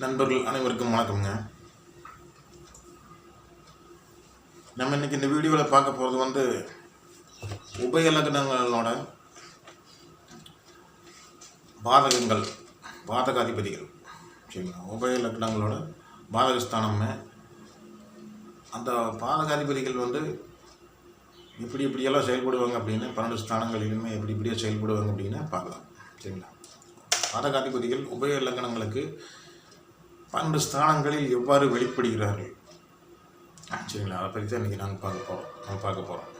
நண்பர்கள் அனைவருக்கும் வணக்கம்ங்க. நம்ம இன்னைக்கு இந்த வீடியோவில் பார்க்க போகிறது வந்து உபயலக்கணங்களோட பாதகங்கள் பாதகாதிபதிகள். சரிங்களா? உபய லக்னங்களோட பாதகஸ்தானம்னு அந்த பாதகாதிபதிகள் வந்து இப்படி இப்படியெல்லாம் செயல்படுவாங்க அப்படின்னு பன்னெண்டு ஸ்தானங்களிலுமே எப்படி இப்படியே செயல்படுவாங்க அப்படின்னு பார்க்கலாம். சரிங்களா? பாதகாதிபதிகள் உபய இலக்கணங்களுக்கு பன்னெண்டு ஸ்தானங்களில் எவ்வாறு வெளிப்படுகிறார்கள்? சரிங்களா அதை பற்றி தான் இன்றைக்கி நாங்கள் பார்க்க போகிறோம் நம்ம பார்க்க போகிறோம்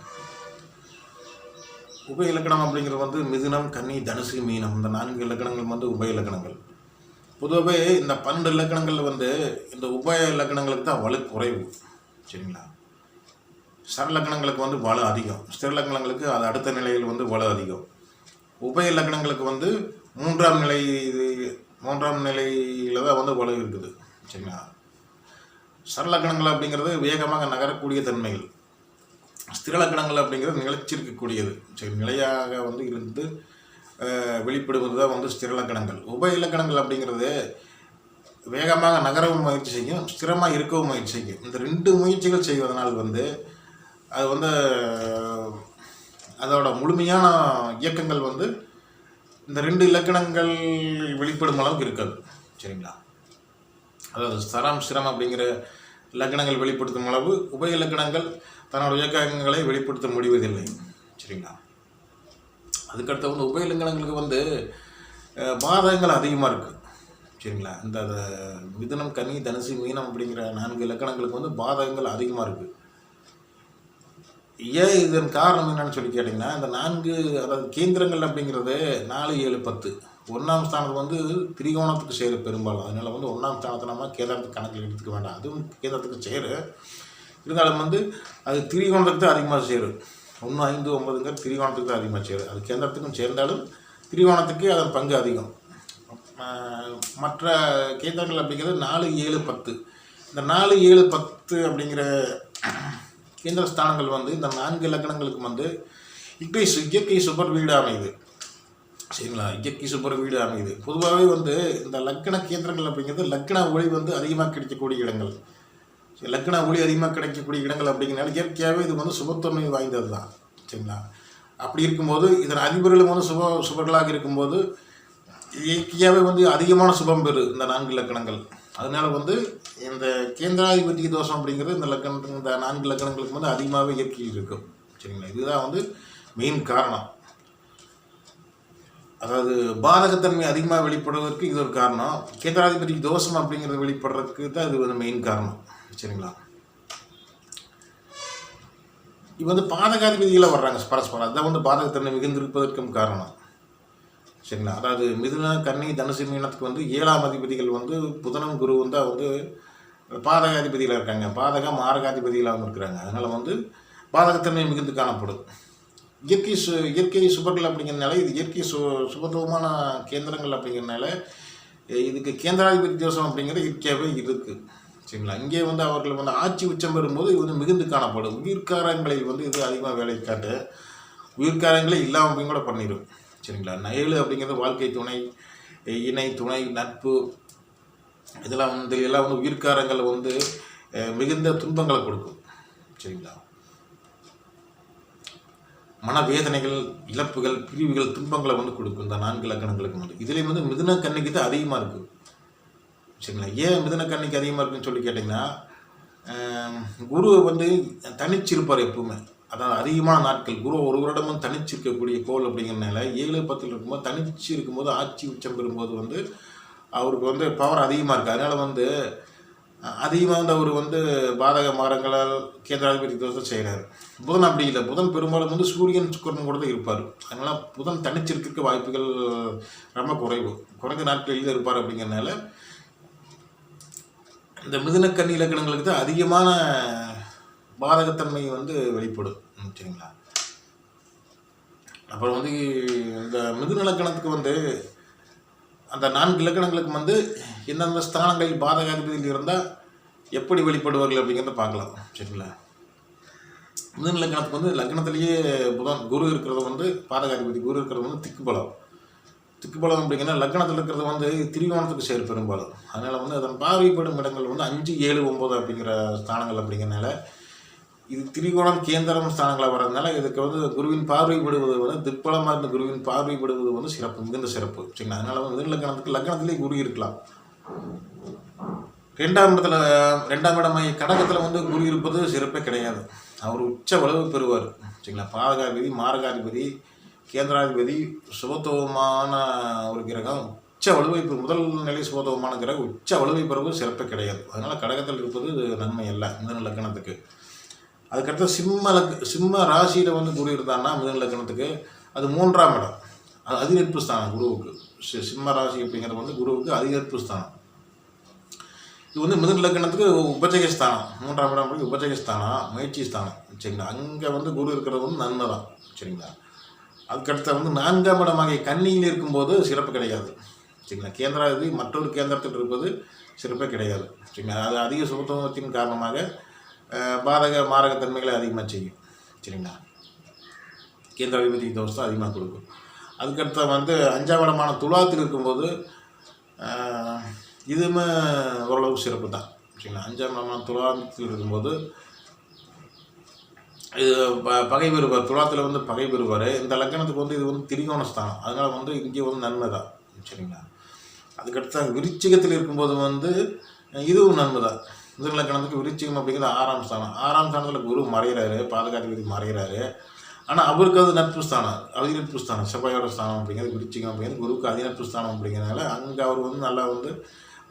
உப இலக்கணம் அப்படிங்கிறது வந்து மிதுனம் கன்னி தனுசு மீனம். இந்த நான்கு இலக்கணங்கள் வந்து உபய இலக்கணங்கள். பொதுவாகவே இந்த பன்னெண்டு இலக்கணங்களில் வந்து இந்த உபய இலக்கணங்களுக்கு தான் வலு குறைவு. சரிங்களா? சரலக்கணங்களுக்கு வந்து வலு அதிகம். ஸ்திரலக்கணங்களுக்கு அது அடுத்த நிலையில் வந்து வலு அதிகம். உபய இலக்கணங்களுக்கு வந்து மூன்றாம் நிலை மூன்றாம் நிலையில் தான் வந்து வலு இருக்குது சரிங்களா? சரலக்கணங்கள் அப்படிங்கிறது வேகமாக நகரக்கூடிய தன்மைகள். ஸ்திரலக்கணங்கள் அப்படிங்கிறது நிலைச்சிருக்கக்கூடியது சரி நிலையாக வந்து இருந்து வெளிப்படுவது தான் வந்து ஸ்திரலக்கணங்கள் உப இலக்கணங்கள் அப்படிங்கிறது வேகமாக நகரவும் முயற்சி செய்யும் ஸ்திரமாக இருக்கவும் முயற்சி செய்யும். இந்த ரெண்டு முயற்சிகள் செய்வதனால் வந்து அது வந்து அதோட முழுமையான இயக்கங்கள் வந்து இந்த ரெண்டு இலக்கணங்கள் வெளிப்படும் அளவுக்கு இருக்காது. சரிங்களா? அதாவது சரம் சிரம் அப்படிங்கிற இலக்கணங்கள் வெளிப்படுத்தும் அளவு உபய இலக்கணங்கள் தன்னோட இயக்கங்களை வெளிப்படுத்த முடிவதில்லை. சரிங்களா? அதுக்கடுத்து வந்து உபய இலக்கணங்களுக்கு வந்து பாதகங்கள் அதிகமாக இருக்குது சரிங்களா? இந்த அஹ், மிதுனம் கனி தனுசு மீனம் அப்படிங்கிற நான்கு இலக்கணங்களுக்கு வந்து பாதகங்கள் அதிகமாக இருக்குது ஏன் இதன் காரணம் என்னன்னு சொல்லி கேட்டிங்கன்னா இந்த நான்கு அதாவது கேந்திரங்கள் அப்படிங்கிறது நாலு ஏழு பத்து. ஒன்றாம் ஸ்தானத்தில் வந்து திரிகோணத்துக்கு சேரு பெரும்பாலும். அதனால் வந்து ஒன்றாம் ஸ்தானத்தை நம்ம கேதாரத்துக்கு கணக்கில் எடுத்துக்க வேண்டாம். அதுவும் கேதாரத்துக்கு சேரு. இருந்தாலும் வந்து அது திரிகோணத்துக்கு தான் அதிகமாக சேரும் ஒன்று ஐந்து ஒன்பதுங்கிற திரிகோணத்துக்கு தான் அதிகமாக சேரும் அது கேந்திரத்துக்கும் சேர்ந்தாலும் திரிகோணத்துக்கு அதன் பங்கு அதிகம். மற்ற கேந்திரங்கள் அப்படிங்கிறது நாலு ஏழு பத்து. இந்த நாலு ஏழு பத்து அப்படிங்கிற கேந்திர ஸ்தானங்கள் வந்து இந்த நான்கு இலக்கணங்களுக்கு வந்து இக்கை சு- இயற்கை சுபர் வீடு அமையுது. சரிங்களா? இயற்கை சுபர் வீடு அமையுது. பொதுவாகவே வந்து இந்த லக்கண கேந்திரங்கள் அப்படிங்கிறது லக்கண ஒளி வந்து அதிகமாக கிடைக்கக்கூடிய இடங்கள். லக்கண ஒளி அதிகமாக கிடைக்கக்கூடிய இடங்கள் அப்படிங்கிறனால இயற்கையாகவே இது வந்து சுபத்தன்மை வாய்ந்தது தான். சரிங்களா? அப்படி இருக்கும்போது இதன் அதிபர்களும் வந்து சுப சுபர்களாக இருக்கும்போது இயற்கையாகவே வந்து அதிகமான சுபம் பெறு இந்த நான்கு இலக்கணங்கள் அதனால் வந்து இந்த கேந்திராதிபத்திய தோஷம் அப்படிங்கிறது இந்த லக்கணம் இந்த நான்கு லக்கணங்களுக்கு வந்து அதிகமாகவே இயற்கையில் இருக்கும். சரிங்களா? இதுதான் வந்து மெயின் காரணம். அதாவது பாதகத்தன்மை அதிகமாக வெளிப்படுவதற்கு இது ஒரு காரணம். கேந்திராதிபதி தோஷம் அப்படிங்கிறது வெளிப்படுறதுக்கு தான் இது வந்து மெயின் காரணம். சரிங்களா? இப்போ வந்து பாதகாதிபதிகளை வர்றாங்க பரஸ்பரம். அதுதான் வந்து பாதகத்தன்மை மிகுந்திருப்பதற்கும் காரணம். சரிங்களா? அதாவது மிதுன கன்னி தனுசு மீனத்துக்கு வந்து ஏழாம் அதிபதிகள் வந்து புதனம் குருவும் தான் வந்து பாதகாதிபதியில் இருக்காங்க. பாதகம் மாரகாதிபதிகளாகவும் இருக்கிறாங்க. அதனால் வந்து பாதகத்தன்மை மிகுந்து காணப்படும். இயற்கை சு இயற்கை சுபர்கள் அப்படிங்கிறதுனால இது இயற்கை சு சுபத்துவமான கேந்திரங்கள் அப்படிங்கிறதுனால இதுக்கு கேந்திராதிபதி தோஷம் அப்படிங்கிறது இயற்கையாகவே இருக்குது சரிங்களா? இங்கே வந்து அவர்கள் வந்து ஆட்சி உச்சம் பெறும்போது இது வந்து மிகுந்து காணப்படும். உயிர்காரங்களில் வந்து இது அதிகமாக வேலை காட்டு உயிர்காரங்களே இல்லாமல் கூட பண்ணிடும் சரிங்களா? நயலு அப்படிங்கிறது வாழ்க்கை துணை இணை துணை நட்பு இதெல்லாம் வந்து எல்லாம் வந்து உயிர்காரங்கள் வந்து மிகுந்த துன்பங்களை கொடுக்கும். சரிங்களா? மனவேதனைகள் இழப்புகள் பிரிவுகள் துன்பங்களை வந்து கொடுக்கும். இந்த நான்கு இலக்கணங்களுக்கு வந்து. இதுலேயும் வந்து மிதுன கண்ணிக்கு தான் அதிகமாக இருக்குது சரிங்களா? ஏன் மிதுன கண்ணிக்கு அதிகமாக இருக்குன்னு சொல்லி கேட்டிங்கன்னா குரு வந்து தனிச்சிருப்பார் எப்பவுமே. அதாவது அதிகமான நாட்கள். குரு ஒரு வருடமும் தனிச்சு இருக்கக்கூடிய கோல் அப்படிங்கிறனால ஏழு பத்தில் இருக்கும்போது தனிச்சு இருக்கும்போது ஆட்சி உச்சம் பெறும்போது வந்து அவருக்கு வந்து பவர் அதிகமாக இருக்குது அதனால் வந்து அதிகமாக வந்து அவர் வந்து பாதக மரங்களால் கேந்திராதிபதி தோசை செய்கிறார் புதன் அப்படி இல்லை. புதன் பெரும்பாலும் வந்து சூரியன் சுக்கரன் கூட தான் இருப்பார். அதனால் புதன் தனிச்சிருக்க வாய்ப்புகள் ரொம்ப குறைவு. குறைந்த நாட்களில் இருப்பார் அப்படிங்கிறனால இந்த மிதுனக்கண்ணி இலக்கணங்களுக்கு தான் அதிகமான பாதகத்தன்மை வந்து வெளிப்படும். சரிங்களா? அப்புறம் வந்து இந்த மிதுநலக்கணத்துக்கு வந்து அந்த நான்கு இலக்கணங்களுக்கு வந்து எந்தெந்த ஸ்தானங்களில் பாதகாதிபதியில் இருந்தால் எப்படி வெளிப்படுவார்கள் அப்படிங்கிறத பார்க்கலாம். சரிங்களா? மிதுன லக்னத்துக்கு வந்து லக்னத்திலேயே புதன் குரு இருக்கிறது வந்து பாதகாதிபதி குரு இருக்கிறது வந்து திக்குபலம் திக்குபலம் அப்படிங்கன்னா லக்னத்தில் இருக்கிறது வந்து திரிகோணத்துக்கு சேர் பெரும்பாலும். அதனால் வந்து அதன் பார்வைப்படும் இடங்கள் வந்து அஞ்சு ஏழு ஒம்பது அப்படிங்கிற ஸ்தானங்கள் அப்படிங்கிறனால இது திரிகோணம் கேந்திரம் ஸ்தானங்களாக வர்றதுனால இதுக்கு வந்து குருவின் பார்வைப்படுவது வந்து திருப்பலமாக இருந்த குருவின் பார்வைப்படுவது வந்து சிறப்பு மிகுந்த சிறப்பு. சரிங்களா? அதனால் வந்து மிதுன லக்னத்துக்கு லக்னத்திலே குரு இருக்கலாம் ரெண்டாம் இடத்துல ரெண்டாம் இடமாய் கடகத்தில் வந்து குரு இருப்பது சிறப்பே கிடையாது. அவர் உச்ச வலுவு பெறுவார். சரிங்களா? பாதகாதிபதி மாரகாதிபதி கேந்திராதிபதி சுபத்துவமான ஒரு கிரகம். உச்ச வலுவை முதல் நிலை சுபத்துவமான கிரகம் உச்ச வலுவை பெறுவது சிறப்பே கிடையாது. அதனால் கடகத்தில் இருப்பது நன்மை அல்ல இந்த லக்கணத்துக்கு. அதுக்கடுத்து சிம்ம லக் சிம்ம ராசியில் வந்து குரு இருந்தான்னா மிதன லக்கணத்துக்கு அது மூன்றாம் இடம். அது அதிகரிப்பு ஸ்தானம் குருவுக்கு. சி- சிம்ம ராசி அப்படிங்கிறது வந்து குருவுக்கு அதிகரிப்பு ஸ்தானம். இது வந்து மிதன் லக்னத்துக்கு உபச்சக ஸ்தானம். மூன்றாம் இடம் போய் உபச்சக ஸ்தானம் முயற்சி ஸ்தானம். சரிங்களா? அங்கே வந்து குரு இருக்கிறது வந்து நன்மை தான் சரிங்களா? அதுக்கடுத்த வந்து நான்காம் இடமாகிய கன்னியில் இருக்கும்போது சிறப்பு கிடையாது. சரிங்களா? கேந்திராதி மற்றொரு கேந்திரத்தில் இருப்பது சிறப்பே கிடையாது. சரிங்களா? அது அதிக சுபத்துவத்தின் காரணமாக பாதக மாரகத்தன்மைகளை அதிகமாக செய்யும். சரிங்களா? கேந்திர கேந்திராதிபதி தோஷம் அதிகமாக கொடுக்கும். அதுக்கடுத்த வந்து அஞ்சாம் இடமான துலாத்தில் இருக்கும்போது இதுவுமே ஓரளவுக்கு சிறப்பு தான். சரிங்களா? அஞ்சாம் இடமான துலாத்தில் இருக்கும்போது இது ப பகை பெறுவார். துலாத்தில் வந்து பகை பெறுவார். இந்த லக்கணத்துக்கு வந்து இது வந்து திரிகோண ஸ்தானம் அதனால் வந்து இங்கே வந்து நன்மை தான். சரிங்களா? அதுக்கடுத்த விருச்சிகத்தில் இருக்கும்போது வந்து இதுவும் நன்மை தான். இந்த லக்கணத்துக்கு விருச்சிகம் அப்படிங்கிறது ஆறாம் ஸ்தானம். ஆறாம் ஸ்தானத்தில் குரு மறைகிறாரு பாதுகாப்பு மறைகிறாரு ஆனால் அவருக்கு அது நட்பு ஸ்தானம் அதிநட்பு ஸ்தானம் செவ்வாயோட ஸ்தானம் அப்படிங்கிறது விருச்சிகம் அப்படிங்கிறது குருவுக்கு அதிநட்பு ஸ்தானம் அப்படிங்கிறனால அங்கே அவர் வந்து நல்லா வந்து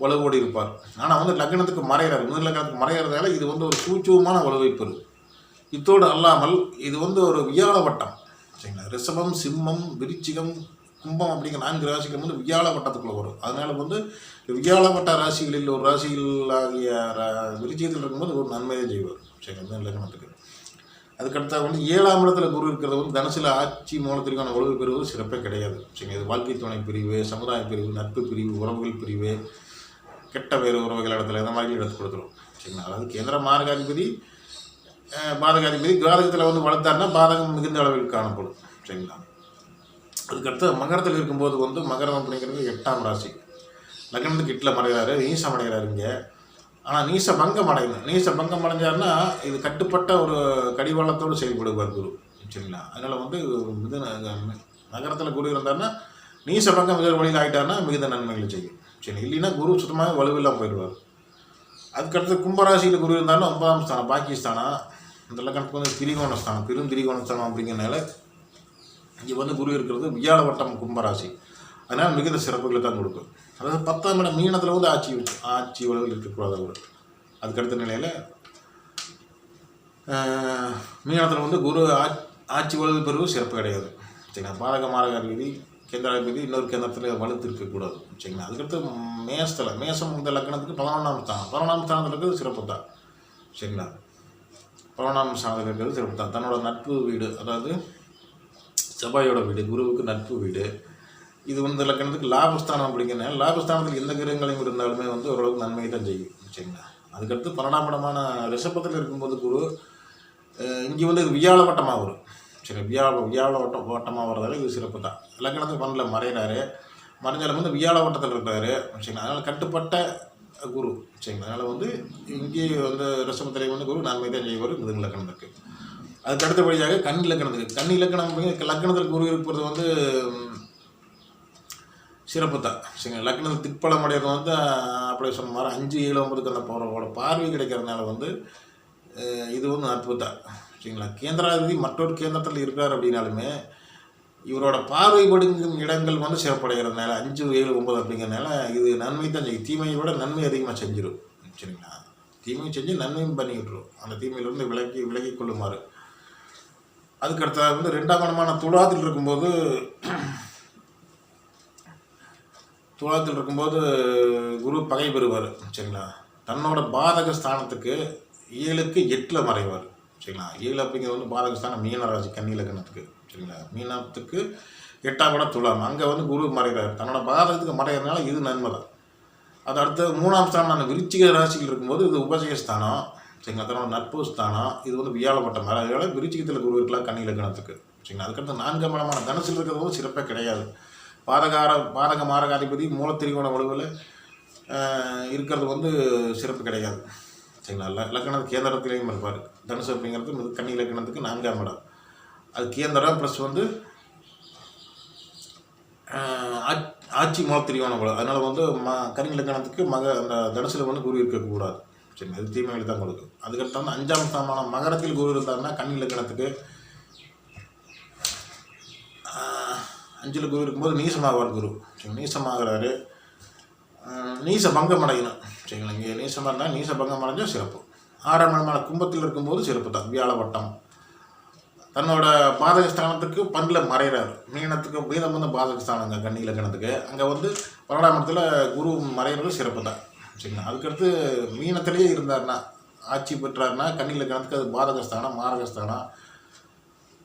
வலுவோடி இருப்பார். ஆனால் வந்து லக்னத்துக்கு மறைகிறார் முதல் லக்னத்துக்கு மறைகிறதால இது வந்து ஒரு சூட்சமான வலுவை பெறும். இத்தோடு அல்லாமல் இது வந்து ஒரு வியாழ வட்டம். சரிங்களா? ரிஷபம் சிம்மம் விருச்சிகம் கும்பம் அப்படிங்கிற நான்கு ராசிகள் வந்து வியாழ வட்டத்துக்குள்ளே வரும். அதனால வந்து வியாழ வட்ட ராசிகளில் ஒரு ராசிகள் ஆகிய விருச்சியத்தில் இருக்கும்போது ஒரு நன்மையை செய்வார். சரி இந்த லக்னத்துக்கு அதுக்கடுத்தா வந்து ஏழாம் இடத்துல குரு இருக்கிறது வந்து தனசில் ஆட்சி மூலத்திற்கான உழவு பெறுவது சிறப்பே கிடையாது. சரிங்க இது வாழ்க்கை துணை பிரிவு சமுதாய பிரிவு நட்பு பிரிவு உறவுகள் பிரிவு கெட்ட வேறு உறவுகள் இடத்துல இந்த மாதிரி எடுத்து கொடுத்துரும். சரிங்களா? அதாவது கேந்திர மார்காதிபதி பாதகாதிபதி கிராதகத்தில் வந்து வளர்த்தாருன்னா பாதகம் மிகுந்த அளவில் காணப்படும். சரிங்களா? அதுக்கடுத்து மகரத்தில் இருக்கும்போது வந்து மகரம் அப்படிங்கிறது எட்டாம் ராசி. லக்னத்துக்கு இட்டில் மறைகிறாரு நீசம் அடைகிறாரு இங்கே. ஆனால் நீச பங்கம் அடையணும். நீச பங்கம் அடைஞ்சாருன்னா இது கட்டுப்பட்ட ஒரு கடிவாளத்தோடு செயல்படுவார் குரு. சரிங்களா? அதனால் வந்து மித நகரத்தில் குரு இருந்தாருன்னா நீச பங்கம் மிக வழியில் ஆகிட்டாருன்னா மிகுந்த நன்மைகளை செய்யும். சரி இல்லைன்னா குரு சுத்தமாக வலுவில்லாமல் போயிடுவார். அதுக்கடுத்து கும்பராசியில் குரு இருந்தாலும் ஒன்பதாம் ஸ்தானம் பாகிஸ்தானம் இந்த லக்கணத்துக்கு வந்து திரிகோணஸ்தானம் பெரும் திரிகோணஸ்தானம் அப்படிங்கிறனால இங்கே வந்து குரு இருக்கிறது வியாழ வட்டம் கும்பராசி. அதனால் மிகுந்த சிறப்புகளை தான் கொடுக்கும். அதாவது பத்தாம் இடம் மீனத்தில் வந்து ஆட்சி ஆட்சி உலகில் இருக்கக்கூடாது அவர். அதுக்கடுத்த நிலையில் மீனத்தில் வந்து குரு ஆட்சி உலக பெறுவது சிறப்பு கிடையாது. சரிங்களா? பாதக மாரகாதிபதி கேந்திராதிபதி இன்னொரு கேந்திரத்தில் வலுத்து இருக்கக்கூடாது. சரிங்களா? அதுக்கடுத்து மேசத்தில் மேசம் இந்த லக்னத்துக்கு பதினொன்றாம் ஸ்தானம். பதினொன்றாம் ஸ்தானத்தில் இருக்கிறது சிறப்பு தான். சரிங்களா? பதினொன்றாம் ஸ்தானத்தில் இருக்கிறது சிறப்பு தான். தன்னோட நட்பு வீடு அதாவது செவ்வாயோட வீடு குருவுக்கு நட்பு வீடு. இது வந்து லக்கணத்துக்கு லாபஸ்தானம் அப்படிங்கிறனால லாபஸ்தானத்தில் எந்த கிரகங்களையும் இருந்தாலுமே வந்து ஓரளவுக்கு நன்மையை தான் செய்யும். சரிங்களா? அதுக்கடுத்து பன்னெண்டாம் இடமான ரிஷபத்தில் இருக்கும்போது குரு இங்கே வந்து இது வியாழ வட்டமாக வரும். சரி வியாழ வியாழ வட்டம் வட்டமாக வர்றதால இது சிறப்பு தான். லக்கணத்துக்கு பன்னெண்டில் மறைகிறாரு மறைஞ்சாலும் வந்து வியாழ வட்டத்தில் இருக்கிறாரு. சரிங்களா? அதனால் கட்டுப்பட்ட குரு. சரிங்களா? அதனால் வந்து இங்கே வந்து ரிஷபத்திலே வந்து குரு நன்மை தான் செய்வார். இந்த லக்கணத்துக்கு. அதுக்கு அடுத்தபடியாக கண் இலக்கணத்துக்கு கண் இலக்கணம் லக்கணத்தில் குரு இருப்பது வந்து சிறப்பு தான் சரிங்களா? லக்னத்தில் திக்பலம் அடைகிறது வந்து அப்படி அப்படியே சொன்ன மாதிரி அஞ்சு ஏழு ஒன்பதுக்கு அந்த போகிறவோட பார்வை கிடைக்கிறதுனால வந்து இது வந்து அற்புதம் சரிங்களா? கேந்திராதிபதி மற்றொரு கேந்திரத்தில் இருக்கார் அப்படின்னாலுமே இவரோட பார்வைப்படுங்கும் இடங்கள் வந்து சிறப்படைகிறதுனால அஞ்சு ஏழு ஒன்பது அப்படிங்கிறதுனால இது நன்மை தான் செய்யும். தீமையை விட நன்மை அதிகமாக செஞ்சிடும் சரிங்களா? தீமையும் செஞ்சு நன்மையும் பண்ணி விட்டுரும் அந்த தீமையிலிருந்து விலகி விலகி கொள்ளுமாறு. அதுக்கடுத்த வந்து ரெண்டாம் கணமான துலாத்தில் இருக்கும்போது துலாத்தில் இருக்கும்போது குரு பகை பெறுவார் சரிங்களா? தன்னோட பாதக ஸ்தானத்துக்கு ஏழுக்கு எட்டில் மறைவார் சரிங்களா? ஏழு அப்படிங்கிறது வந்து பாதக ஸ்தானம் மீன சரிங்களா? மீனத்துக்கு எட்டாம் இடம் துலாம். அங்கே வந்து குரு மறைகிறார். தன்னோட பாதகத்துக்கு மறைகிறதுனால இது நன்மை தான். அது அடுத்து மூணாம் ஸ்தானம் விருச்சிக ராசியில் இருக்கும்போது இது உபசய ஸ்தானம். சரிங்களா? தன்னோட நட்பு ஸ்தானம் இது வந்து வியாழப்பட்டம். அதனால விருச்சிகத்தில் குரு இருக்கலாம் கன்னி இலக்கணத்துக்கு. சரிங்களா? அதுக்கடுத்து நான்காம் இடமான தனுசில் இருக்கிறது சிறப்பே கிடையாது. பாதகார பாதக மாரகாதிபதி மூலத்திரிகோண வலுவில் இருக்கிறது வந்து சிறப்பு கிடையாது. சரிங்களா? இலக்கண கேந்திரத்திலையும் இருப்பார். தனுசு அப்படிங்கிறது மிது- கன்னி நான்காம் இடம். அது கேந்திரம் ப்ளஸ் வந்து ஆட்சி மூலத்திரிகோணம் வலு. அதனால் வந்து ம கன்னி இலக்கணத்துக்கு மக அந்த தனுசில் வந்து குரு இருக்கக்கூடாது. சரி அது தீமைகள் தான் கொடுக்கும். அதுக்கடுத்து வந்து அஞ்சாம் ஸ்தானமான மகரத்தில் குரு இருந்தாருன்னா கண் இலக்கணத்துக்கு அஞ்சில் குரு இருக்கும்போது நீசமாகவார் குரு. சரி நீசமாகிறாரு. நீச பங்கம் அடையணும். சரிங்களா இங்கே நீசமாக இருந்தால் நீச பங்கம் அடைஞ்சால் சிறப்பு. ஆறாம் இடமான கும்பத்தில் இருக்கும்போது சிறப்பு தான் வியாழ வட்டம் தன்னோட பாதக ஸ்தானத்துக்கு பண்டில் மறைகிறார் மீனத்துக்கு மீனம் வந்து பாதக ஸ்தானங்க கண்ணியில் இலக்கணத்துக்கு அங்கே வந்து பன்னெண்டாம் இடத்துல குரு மறைகிறது சிறப்பு தான். சரிங்களா? அதுக்கடுத்து மீனத்திலேயே இருந்தாருன்னா ஆட்சி பெற்றார்னா கண்ணில் கணக்கு அது பாரகஸ்தானம் மாரகஸ்தானம்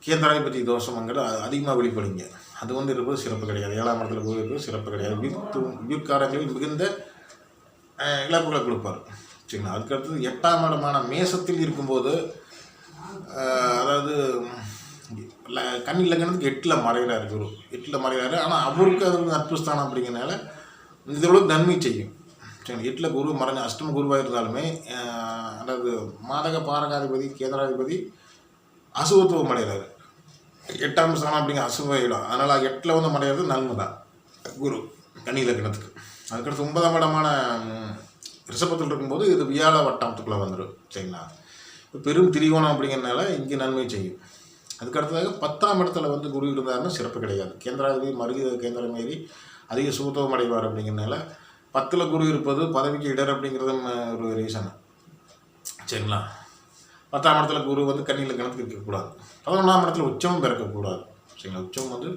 கேந்திராதிபதி தோஷமங்கள் அதிகமாக வெளிப்படுங்க. அது வந்து இருப்பது சிறப்பு கிடையாது. ஏழாம் இடத்துல போகிறது இருப்பது சிறப்பு கிடையாது. வீட்டு வீட்காரங்களில் மிகுந்த இழப்புகளை கொடுப்பார். சரிங்களா? அதுக்கடுத்தது எட்டாம் இடமான மேசத்தில் இருக்கும்போது அதாவது கண் இல்லைங்கிறதுக்கு எட்டில் மறைகிறார் குரு. எட்டில் மறைகிறாரு ஆனால் அவருக்கு அது வந்து நட்பு ஸ்தானம் அப்படிங்கிறனால இதோட நன்மை செய்யும். எட்டில் குரு மறைஞ்ச அஷ்டம குருவாக இருந்தாலுமே அதாவது மாதக பாரகாதிபதி கேந்திராதிபதி அசுவத்துவம் அடைகிறாரு. எட்டாம் ஸ்தானம் அப்படிங்கிற அசுவ இடம். அதனால் எட்டில் வந்து மறைகிறது நன்மை தான். குரு கனி இலக்கணத்துக்கு அதுக்கடுத்து ஒன்பதாம் இடமான ரிஷபத்தில் இருக்கும்போது இது வியாழ வட்டத்துக்குள்ளே வந்துடும் சரிங்களா? இப்போ பெரும் திரிகோணம் அப்படிங்கிறனால இங்கே நன்மை செய்யும். அதுக்கடுத்ததாக பத்தாம் இடத்துல வந்து குரு இருந்தாருன்னா சிறப்பு கிடையாது. கேந்திராதிபதி மருக கேந்திரம் மாரி அதிக சுகத்துவம் அடைவார் அப்படிங்கிறனால பத்தில் குரு இருப்பது பதவிக்கு இடர் அப்படிங்கிறது ஒரு ரீசன் சரிங்களா? பத்தாம் இடத்துல குரு வந்து கண்ணியில் கணத்துக்கு இருக்கக்கூடாது பதினொன்றாம் இடத்துல உச்சமும் பிறக்கக்கூடாது சரிங்களா? உச்சம் வந்து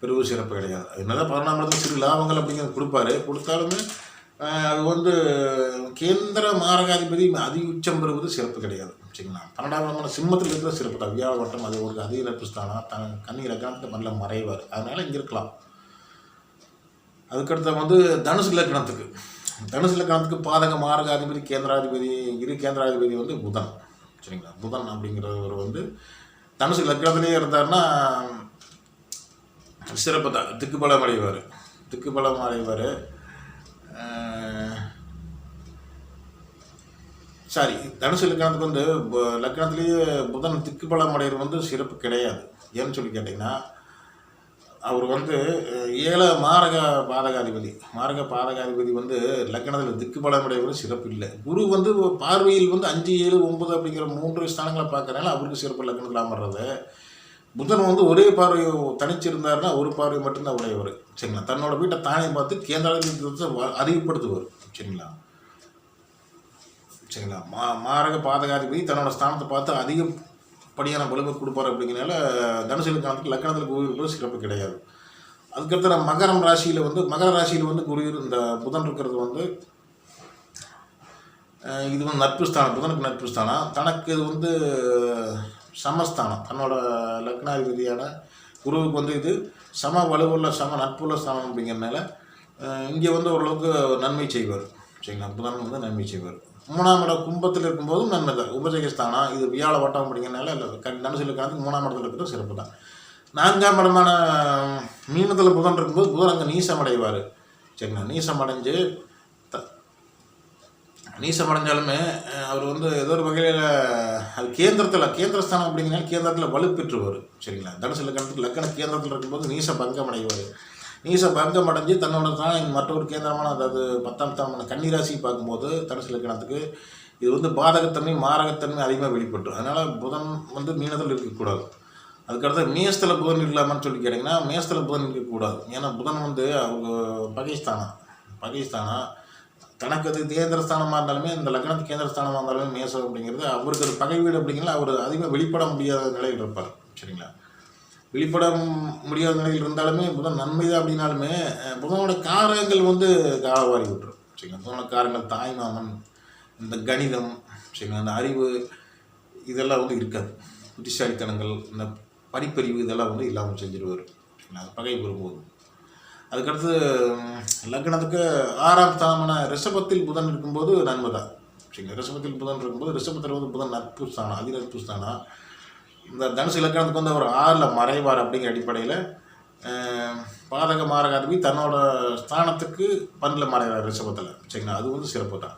பெருவு சிறப்பு கிடையாது. என்னதான் பதினொன்றாம் இடத்துல சிறு லாபங்கள் அப்படிங்கிறது கொடுப்பாரு. கொடுத்தாலுமே அது வந்து கேந்திர மாரகாதிபதி அதி உச்சம் பெறுவது சிறப்பு கிடையாது. சரிங்களா? பன்னெண்டாம் இடமான சிம்மத்தில் இருக்கிற சிறப்பு தான். வியாழ வட்டம் அது ஒரு அதிக நட்பு ஸ்தானம். தன் கண்ணி இலக்கணத்துக்கு நல்ல மறைவார். அதனால் இங்கே இருக்கலாம். அதுக்கடுத்த வந்து தனுசு இலக்கணத்துக்கு. தனுசு இலக்கணத்துக்கு பாதக மாரகாதிபதி கேந்திராதிபதி இரு கேந்திராதிபதி வந்து புதன். சரிங்களா? புதன் அப்படிங்கிறவர் வந்து தனுசு லக்னத்திலேயே இருந்தாருன்னா சிறப்பு தான். திக்குபலம் அடைவார். திக்குபலம் அடைவார். சாரி தனுசு லக்னத்துக்கு வந்து லக்னத்திலேயே புதன் திக்குபலம் அடைகிறது வந்து சிறப்பு கிடையாது. ஏன்னு சொல்லி கேட்டிங்கன்னா அவர் வந்து ஏழ மாரக பாதகாதிபதி. மாரக பாதகாதிபதி வந்து லக்னத்தில் திக்குபலமுடையவர் சிறப்பு இல்லை. குரு வந்து பார்வையில் வந்து அஞ்சு ஏழு ஒன்பது அப்படிங்கிற மூன்று ஸ்தானங்களை பார்க்குறனால அவருக்கு சிறப்பு லக்கணத்தில் அமர்றது. புதன் வந்து ஒரே பார்வை தனிச்சிருந்தாருன்னா ஒரு பார்வை மட்டும்தான் உடையவர். சரிங்களா? தன்னோட வீட்டை தானே பார்த்து கேந்திராதிபதியத்தை அறிவுப்படுத்துவார் சரிங்களா? சரிங்களா? மா மாரக பாதகாதிபதி தன்னோட ஸ்தானத்தை பார்த்து படியான வலுவை கொடுப்பார் அப்படிங்கிறனால தனுசு லக்கணத்துக்கு லக்கணத்தில் குரு சிறப்பு கிடையாது. அதுக்கடுத்து நம்ம மகரம் ராசியில் வந்து மகர ராசியில் வந்து குரு இந்த புதன் இருக்கிறது வந்து இது வந்து நட்பு ஸ்தானம் புதனுக்கு நட்பு ஸ்தானம் தனக்கு இது வந்து சமஸ்தானம். தன்னோட லக்னாதிபதியான குருவுக்கு வந்து இது சம வலுவுள்ள சம நட்புள்ள ஸ்தானம் அப்படிங்கிறனால இங்கே வந்து ஓரளவுக்கு நன்மை செய்வார். சரிங்களா? புதன் வந்து நன்மை செய்வார். மூணாம் இடம் கும்பத்தில் இருக்கும்போதும் நன்மை தான். உபஜய ஸ்தானம் இது வியாழ வட்டம் அப்படிங்கிறனால இல்லை கண் கணக்கு மூணாம் இடத்துல இருக்கிறது சிறப்பு தான். நான்காம் இடமான மீனத்தில் புதன் இருக்கும்போது புதன் அங்கே நீசம் அடைவார் சரிங்களா நீசம் அடைஞ்சு த நீசம் அடைஞ்சாலுமே அவர் வந்து ஏதோ ஒரு வகையில் அது கேந்திரத்தில் கேந்திரஸ்தானம் அப்படிங்கிறனால கேந்திரத்தில் வலுப்பெற்றுவார். சரிங்களா? தனுசு லக்கணத்துக்கு லக்கண கேந்திரத்தில் இருக்கும்போது நீச பங்கம் அடைவார் நீச பந்தம் அடைஞ்சு தன்னோட தான் மற்றொரு கேந்திரமான அதாவது பத்தாம் தரமான கன்னிராசி பார்க்கும்போது தனுசு லக்கணத்துக்கு இது வந்து பாதகத்தன்மை மாரகத்தன்மை அதிகமாக வெளிப்பட்டு. அதனால் புதன் வந்து மீனத்தில் இருக்கக்கூடாது. அதுக்கடுத்து மேஸ்தல புதன் இல்லாமன்னு சொல்லி கேட்டிங்கன்னா மேஸ்தல புதன் இருக்கக்கூடாது. ஏன்னா புதன் வந்து அவங்க பகைஸ்தானம் பகைஸ்தானம் தனக்கு அது கேந்திரஸ்தானமாக இருந்தாலுமே இந்த லக்னத்துக்கு கேந்திரஸ்தானமாக இருந்தாலுமே மேசம் அப்படிங்கிறது அவருக்கு ஒரு பகை வீடு அப்படிங்கிறது அவர் அதிகமாக வெளிப்பட முடியாத நிலையில் இருப்பார். சரிங்களா? வெளிப்பட முடியாத நிலையில் இருந்தாலுமே புதன் நன்மை தான் அப்படின்னாலுமே புதனோட காரங்கள் வந்து காலவாரி விட்டுரும். சரிங்களா? புதனோட காரங்கள் தாய்மாமன் இந்த கணிதம் சரிங்களா? அந்த அறிவு இதெல்லாம் வந்து இருக்காது. புத்திசாலித்தனங்கள் இந்த படிப்பறிவு இதெல்லாம் வந்து இல்லாமல் செஞ்சிருவார். சரிங்களா? அது பகை பெறும்போது. அதுக்கடுத்து லக்னத்துக்கு ஆறாம் ஸ்தானமான ரிஷபத்தில் புதன் இருக்கும்போது நன்மை தான். சரிங்களா? ரிஷபத்தில் புதன் இருக்கும்போது ரிஷபத்தில் வந்து புதன் நட்பு ஸ்தானம் அதி நட்பு ஸ்தானம். இந்த தனுசு இலக்கணத்துக்கு வந்து அவர் ஆறில் மறைவார் அப்படிங்கிற அடிப்படையில் பாதக மாரகாதிபதி தன்னோட ஸ்தானத்துக்கு பன்னில் மறைவார் ரிஷபத்தில். சரிங்களா? அது வந்து சிறப்பு தான்.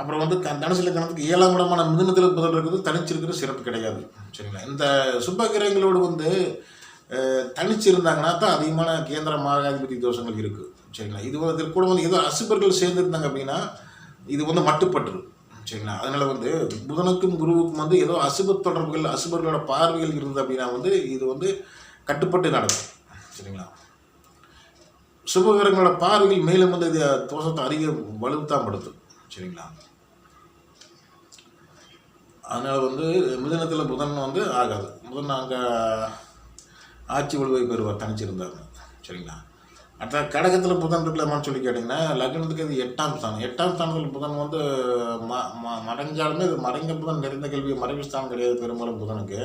அப்புறம் வந்து க தனுசு இலக்கணத்துக்கு ஏழாம் இடமான மிதுனத்தில் முதல் இருக்கிறது தனிச்சிருக்கிற சிறப்பு கிடையாது. சரிங்களா? இந்த சுப கிரகங்களோடு வந்து தனிச்சு இருந்தாங்கன்னா தான் அதிகமான கேந்திர மாரகாதிபதி தோஷங்கள் இருக்குது சரிங்களா? இது வந்து இதற்கு கூட வந்து ஏதோ அசுபர்கள் சேர்ந்துருந்தாங்க அப்படின்னா இது வந்து மட்டுப்பட்டுரும் சரிங்களா? அதனால் வந்து புதனுக்கும் குருவுக்கும் வந்து ஏதோ அசுப தொடர்புகள் அசுபர்களோட பார்வைகள் இருந்தது அப்படின்னா வந்து இது வந்து கட்டுப்பட்டு நடக்கும். சரிங்களா? சுபகிரகங்களோட பார்வைகள் மேலும் வந்து இது தோஷத்தை அதிக வலுத்தான் படுத்தும் சரிங்களா? அதனால் வந்து மிதனத்தில் புதன் வந்து ஆகாது. புதன் அங்கே ஆட்சி உழுவை பெறுவார் தனிச்சிருந்தாங்க சரிங்களா? அடுத்த கடகத்தில் புதன் இருக்கலாமான்னு சொல்லி கேட்டிங்கன்னா லக்னத்துக்கு இது எட்டாம் ஸ்தானம். எட்டாம் ஸ்தானத்தில் புதன் வந்து ம ம மறைஞ்சாலுமே இது மறைந்த புதன் நிறைந்த கேள்வி மறைவு ஸ்தானம் கிடையாது பெரும்பாலும் புதனுக்கு.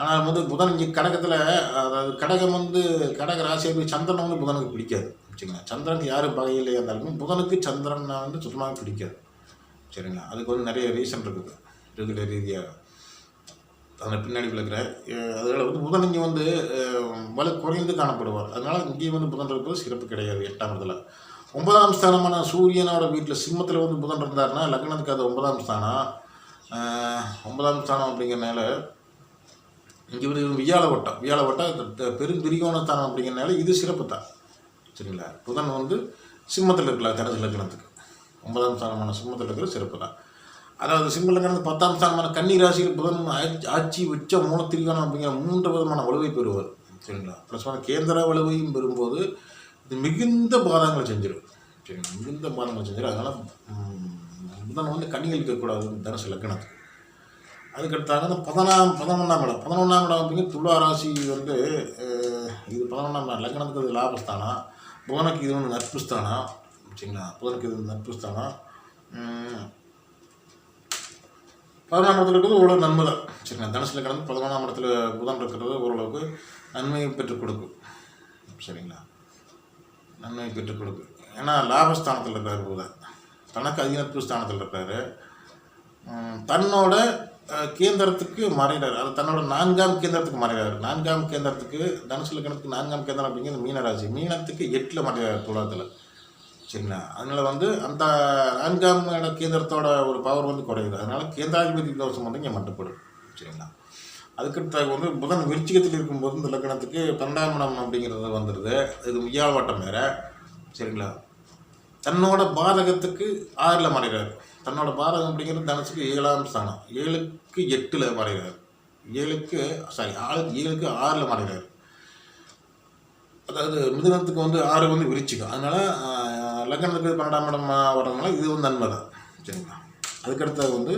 ஆனால் வந்து புதன் இங்கே கடகத்தில் அதாவது கடகம் வந்து கடக ராசியை சந்திரன் வந்து புதனுக்கு பிடிக்காது சரிங்களா சந்திரனுக்கு யாரும் பகையிலே இருந்தாலுமே புதனுக்கு சந்திரன் வந்து சுத்தமாக பிடிக்காது. சரிங்களா? அதுக்கு வந்து நிறைய ரீசன் இருக்குது. ஜோதிட ரீதியாக. அதில் பின்னாடி விளக்குறேன் அதனால் வந்து புதன் இங்கே வந்து அஹ், வலு குறைந்து காணப்படுவார். அதனால் இங்கேயும் வந்து புதன் இருப்பது சிறப்பு கிடையாது எட்டாம் இடத்துல. ஒன்பதாம் ஸ்தானமான சூரியனோட வீட்டில் சிம்மத்தில் வந்து புதன் இருந்தார்னா லக்னத்துக்கு அது ஒன்பதாம் ஸ்தானம். ஒன்பதாம் ஸ்தானம் அப்படிங்கிறனால இங்கே வந்து வியாழ வட்டம். வியாழ வட்டம் பெரும் திரிகோண ஸ்தானம் அப்படிங்கிறனால இது சிறப்பு தான். சரிங்களா? புதன் வந்து சிம்மத்தில் இருக்கலாம் தனது லக்னத்துக்கு. ஒன்பதாம் ஸ்தானமான சிம்மத்தில் இருக்கிற சிறப்பு தான். அதாவது சிம்மலங்கிறது பத்தாம் ஸ்தானமான கன்னி ராசியில் புதன் ஆட்சி- உச்ச மூல அப்படிங்கிற மூன்று விதமான வலுவை பெறுவார். சரிங்களா? ப்ளஸ் வந்து கேந்திர வலுவையும் பெறும்போது இது மிகுந்த பாதங்கள் செஞ்சிடும் சரிங்களா? மிகுந்த பாதங்கள் செஞ்சிடும் அதனால் புதன் வந்து கண்ணிகள் இருக்கக்கூடாது. தனுசு லக்கணத்துக்கு அதுக்கடுத்தாக இந்த பதினாம் பதினொன்றாம் இடம். பதினொன்றாம் இடம் அப்படிங்கிற துலா ராசி வந்து இது பதினொன்றாம் இடம். லக்னத்துக்கு இது லாபஸ்தானம். புதனுக்கு இது வந்து நட்பு ஸ்தானம். சரிங்களா? புதனுக்கு இது நட்பு ஸ்தானம். பதினொன்றாம் இடத்துல இருக்கிறது ஓரளவு நன்மை தான் சரிங்களா தனுசில் கடந்து பதினொன்றாம் இடத்துல புதன் இருக்கிறது ஓரளவுக்கு நன்மையை பெற்றுக் கொடுக்கும் சரிங்களா? நன்மையை பெற்றுக் கொடுக்கும் ஏன்னா லாபஸ்தானத்தில் இருக்கார் புதன். தனக்கு அதிநட்பு ஸ்தானத்தில் இருக்காரு. தன்னோட கேந்திரத்துக்கு மறைகிறார் அது தன்னோட நான்காம் கேந்திரத்துக்கு மறைகிறார் நான்காம் கேந்திரத்துக்கு தனுசு லக்னத்துக்கு நான்காம் கேந்திரம் அப்படிங்கிறது மீனராசி. மீனத்துக்கு எட்டில் மறைகிறார் துலாத்தில் சரிங்களா அதனால் வந்து அந்த நான்காம் இட கேந்திரத்தோட ஒரு பவர் வந்து குறையுது. அதனால் கேந்திராதிபதி தோஷம் வந்து இங்கே மட்டுப்படும் சரிங்களா அதுக்கடுத்த வந்து புதன் விருச்சிகத்தில் இருக்கும்போது இந்த லக்னத்துக்கு பன்னெண்டாம் இடம் அப்படிங்கிறது வந்துடுது இது வியாழ வட்டம் வேற. சரிங்களா? தன்னோட பாதகத்துக்கு ஆறில் மறைகிறார். தன்னோட பாதகம் அப்படிங்கிறது தனுசுக்கு ஏழாம் ஸ்தானம். ஏழுக்கு எட்டில் மறைகிறார். ஏழுக்கு சாரி ஆறு ஏழுக்கு ஆறில் மறைகிறார். அதாவது மிதுனத்துக்கு வந்து ஆறு வந்து விரிச்சிக்கும் அதனால் லக்னத்துக்கு பன்னெண்டாம் இடம் வரதுனால இது வந்து நன்மை தான் சரிங்களா? அதுக்கடுத்தது வந்து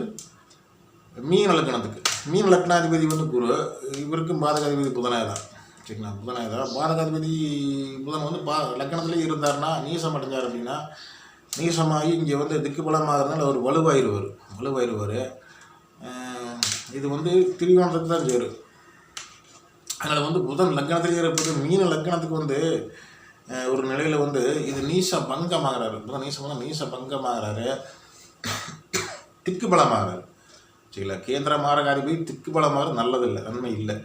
மீன் லக்கணத்துக்கு மீன் லக்னாதிபதி வந்து குரு. இவருக்கும் பாதகாதிபதி புதனாய் தான் சரிங்களா? புதனாய் தான் பாதகாதிபதி புதன் வந்து பா லக்னத்துலேயே இருந்தாருன்னா நீசம் அடைஞ்சார் அப்படின்னா நீசமாகி இங்கே வந்து திக்குபலமாகிறதுனால அவர் வலுவாயிருவார். வலுவாயிருவார். இது வந்து திரிகோணத்துக்கு தான் சேரும். அதனால் வந்து புதன் லக்னத்திலே இருப்பது மீன லக்னத்துக்கு வந்து ஒரு நிலையில் வந்து இது நீச பங்கமாகிறாரு புதன் வந்து நீச பங்கமாகிறாரு திக்கு பலமாகிறாரு சரிங்களா? கேந்திர மாரகாதிபதி திக்கு பலமாகிறது நல்லதில்லை நன்மை இல்லை.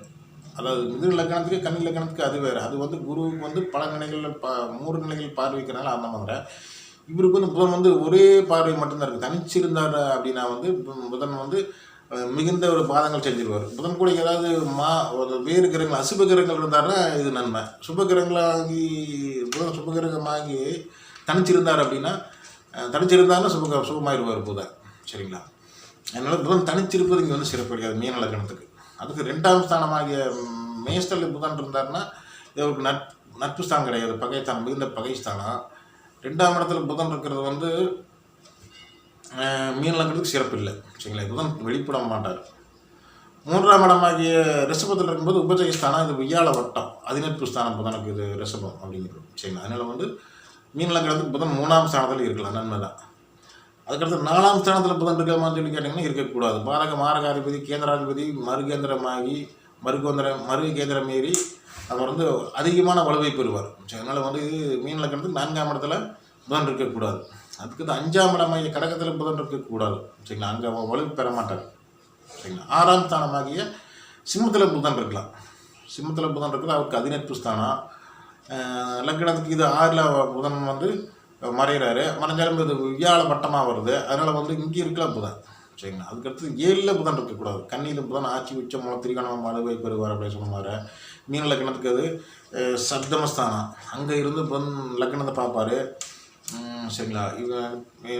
அதாவது மிது லக்னத்துக்கு கன்னி லக்னத்துக்கு அது வேறு. அது வந்து குருவுக்கு வந்து பல நிலைகளில் பா மூன்று நிலைகள் பார்வைக்கிறனால அந்த மாதிரி. இவருக்கு வந்து புதன் வந்து ஒரே பார்வை மட்டும்தான் இருக்குது தனிச்சிருந்தார் அப்படின்னா வந்து பு- புதன் வந்து மிகுந்த ஒரு பாதங்கள் செஞ்சிருவார். புதன் கூட ஏதாவது மா ஒரு வேறு கிரகங்கள் அசுப கிரகங்கள் இருந்தாருன்னா இது நன்மை. சுப கிரகங்களாகி புதன் சுப கிரகமாகி தனிச்சிருந்தார் அப்படின்னா அஹ், தனிச்சிருந்தாருன்னா சுப சுபமாயிருவார் புதன். சரிங்களா? அதனால் புதன் தனிச்சிருப்பது இங்கே வந்து சிறப்பு கிடையாது மீன லக்கணத்துக்கு அதுக்கு ரெண்டாம் ஸ்தானமாகிய மேஸ்தலில் புதன் இருந்தாருன்னா இது அவருக்கு நட் நட்பு ஸ்தானம் கிடையாது பகைஸ்தானம் மிகுந்த பகை ஸ்தானம். ரெண்டாம் இடத்துல புதன் இருக்கிறது வந்து மீனலங்கிறதுக்கு சிறப்பு இல்லை. சரிங்களா? புதன் வெளிப்பட மாட்டார். மூன்றாம் இடமாகிய ரிஷபத்தில் இருக்கும்போது உபஜய ஸ்தானம் இது வியாழ வட்டம். அதிநட்பு ஸ்தானம் புதனுக்கு இது ரிஷபம் அப்படிங்கிறது. சரிங்களா? அதனால் வந்து மீனலங்கிறதுக்கு புதன் மூணாம் ஸ்தானத்தில் இருக்கலாம் நன்மை தான். அதுக்கடுத்து நாலாம் ஸ்தானத்தில் புதன் இருக்கலாமான்னு சொல்லி கேட்டிங்கன்னா இருக்கக்கூடாது. பாரக மாரகாதிபதி கேந்திராதிபதி மறுகேந்திரமாகி மறுகேந்திர மறு கேந்திரம் அவர் வந்து அதிகமான வலுவை பெறுவார். அதனால் வந்து இது மீன் லக்கணத்துக்கு நான்காம் இடத்துல புதன் இருக்கக்கூடாது. அதுக்கு அஞ்சாம் இடமாகிய கடகத்தில் புதன் இருக்கக்கூடாது. சரிங்களா? அங்கே வலு பெற மாட்டார் சரிங்களா? ஆறாம் ஸ்தானமாகிய சிம்மத்தில் புதன் இருக்கலாம். சிம்மத்தில் புதன் இருக்குது அவருக்கு அதிநட்பு ஸ்தானம். லக்னத்துக்கு இது ஆறில் புதன் வந்து மறைகிறாரு. மறைஞ்சாலும் இது வியாழ வட்டமாக வருது. அதனால் வந்து இங்கே இருக்கலாம் புதன். சரிங்களா? அதுக்கடுத்து ஏழில் புதன் இருக்கக்கூடாது. கண்ணியில் புதன் ஆட்சி உச்சம் மூலம் திரிகோணம் மழுவை பெறுவார் அப்படின்னு சொன்னார் மாதிரி மீன லக்னத்துக்கு அது சப்தமஸ்தானம். அங்கே இருந்து புதன் லக்னத்தை பார்ப்பாரு. சரிங்களா? இவங்க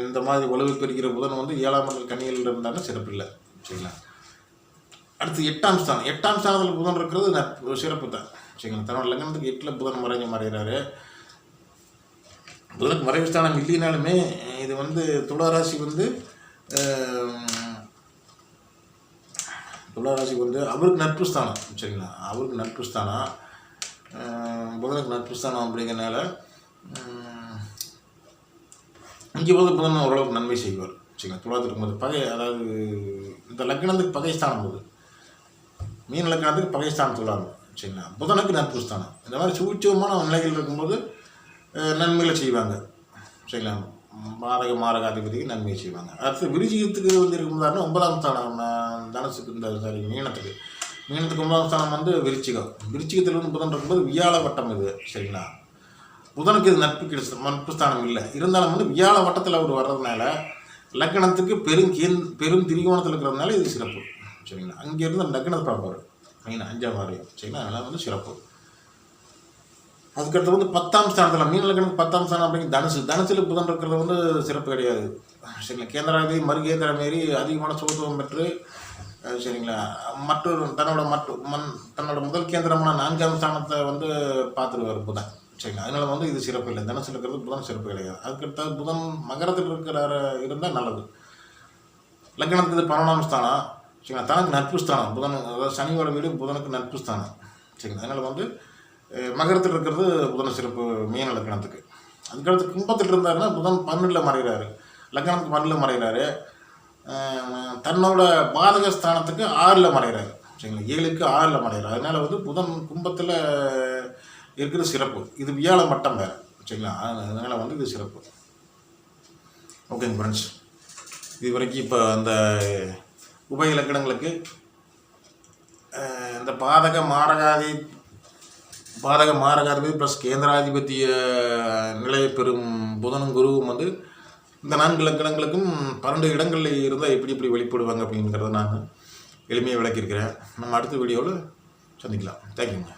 இந்த மாதிரி வலுவை பிரிக்கிற புதன் வந்து ஏழாம் இடத்துல கண்ணியில் இருந்தாலும் சிறப்பு இல்லை சரிங்களா? அடுத்து எட்டாம் ஸ்தானம். எட்டாம் ஸ்தானத்தில் புதன் இருக்கிறது சிறப்பு தான் சரிங்களா? தன்னோட லக்னத்துக்கு எட்டில் புதன் மறைஞ்சு மறைகிறாரு. புதனுக்கு மறைவு ஸ்தானம் இல்லைனாலுமே இது வந்து துளாராசி வந்து ஆம், வந்து அவருக்கு நட்பு ஸ்தானம் சரிங்களா? அவருக்கு நட்பு ஸ்தானம். புதனுக்கு நட்பு ஸ்தானம் அப்படிங்கிறனால இங்கே வந்து புதன் ஓரளவுக்கு நன்மை செய்வார். சரிங்களா? துளாத்தில் இருக்கும்போது பகை அதாவது இந்த லக்னத்துக்கு பகைஸ்தானம் போது மீன் லக்னத்துக்கு பகைஸ்தானம் ஸ்தானம் சரிங்களா? புதனுக்கு நட்பு ஸ்தானம். இந்த மாதிரி சூட்சமான நிலைகள் இருக்கும்போது நன்மைகளை செய்வாங்க. சரிங்களா? மாதக மாரகாதிபதிக்கு நன்மையை செய்வாங்க. அடுத்து விருச்சிகத்துக்கு வந்து இருக்கும்போது ஒன்பதாம் ஸ்தானம் அஹ், தனுசுக்கு இந்த சாரி மீனத்துக்கு. மீனத்துக்கு ஒன்பதாம் ஸ்தானம் வந்து விருச்சிகம். விருச்சிகத்தில் வந்து புதன் இருக்கும்போது வியாழ வட்டம் இது. சரிங்களா? புதனுக்கு இது நட்பு கிடைச்ச நட்பு ஸ்தானம் இல்லை. இருந்தாலும் வந்து வியாழ வட்டத்தில் அவர் வர்றதுனால லக்கணத்துக்கு பெரும் கேந் பெரும் திரிகோணத்தில் இருக்கிறதுனால இது சிறப்பு. சரிங்களா? அங்கேருந்து அந்த லக்கணத்தை பார்ப்பார். மெயின் அஞ்சாம் வாரியம் சரிங்களா? அதனால் வந்து சிறப்பு. அதுக்கடுத்து வந்து பத்தாம் ஸ்தானத்தில் மீன் லக்கணத்துக்கு பத்தாம் ஸ்தானம் அப்படிங்கிற தனுசு. தனுசில் புதன் இருக்கிறது வந்து சிறப்பு கிடையாது. சரிங்களா? கேந்திராதி மறுகேந்திர மாரி அதிகமான சுகத்துவம் பெற்று சரிங்களா? மற்றொரு தன்னோட மற்ற மண் தன்னோட முதல் கேந்திரமான நான்காம் ஸ்தானத்தை வந்து பார்த்துருவார் புதன். சரிங்களா? அதனால வந்து இது சிறப்பு இல்லை. தனுசில் இருக்கிறது புதன் சிறப்பு கிடையாது. அதுக்கடுத்த புதன் மகரத்தில் இருக்கிற இருந்தால் நல்லது. லக்னத்துக்கு இது பன்னெண்டாம் ஸ்தானம். சரிங்களா? தனக்கு நட்பு ஸ்தானம். புதன் அதாவது சனியோட வீடு புதனுக்கு நட்பு ஸ்தானம். சரிங்களா? அதனால் வந்து மகரத்தில் இருக்கிறது புதன் சிறப்பு மீன லக்னத்துக்கு. அதுக்கடுத்து கும்பத்தில் இருந்தாருன்னா புதன் பன்னெண்டில் மறைகிறாரு. லக்னத்துக்கு பன்னெண்டில் மறைகிறாரு. தன்னோட பாதக ஸ்தானத்துக்கு ஆறில் மறைகிறாரு. சரிங்களா? ஏழுக்கு ஆறில் மறைகிறார். அதனால் வந்து புதன் கும்பத்தில் இருக்கிறது சிறப்பு. இது வியாழ மட்டம் வேறு சரிங்களா? அதனால் வந்து இது சிறப்பு. ஓகேங்க ஃப்ரெண்ட்ஸ் இது வரைக்கும் இப்போ அந்த உபய இலக்கணங்களுக்கு இந்த பாதக மாரகாதி பாதக மாரகாதிபதி ப்ளஸ் கேந்திராதிபத்திய நிலையை பெறும் புதனும் குருவும் வந்து இந்த நான்கு இலக்கணங்களுக்கும் பன்னெண்டு இடங்களில் இருந்தால் எப்படி எப்படி வெளிப்படுவாங்க அப்படிங்கிறத நான் எளிமையாக விளக்கியிருக்கிறேன். நம்ம அடுத்த வீடியோவில் சந்திக்கலாம். தேங்க்யூங்க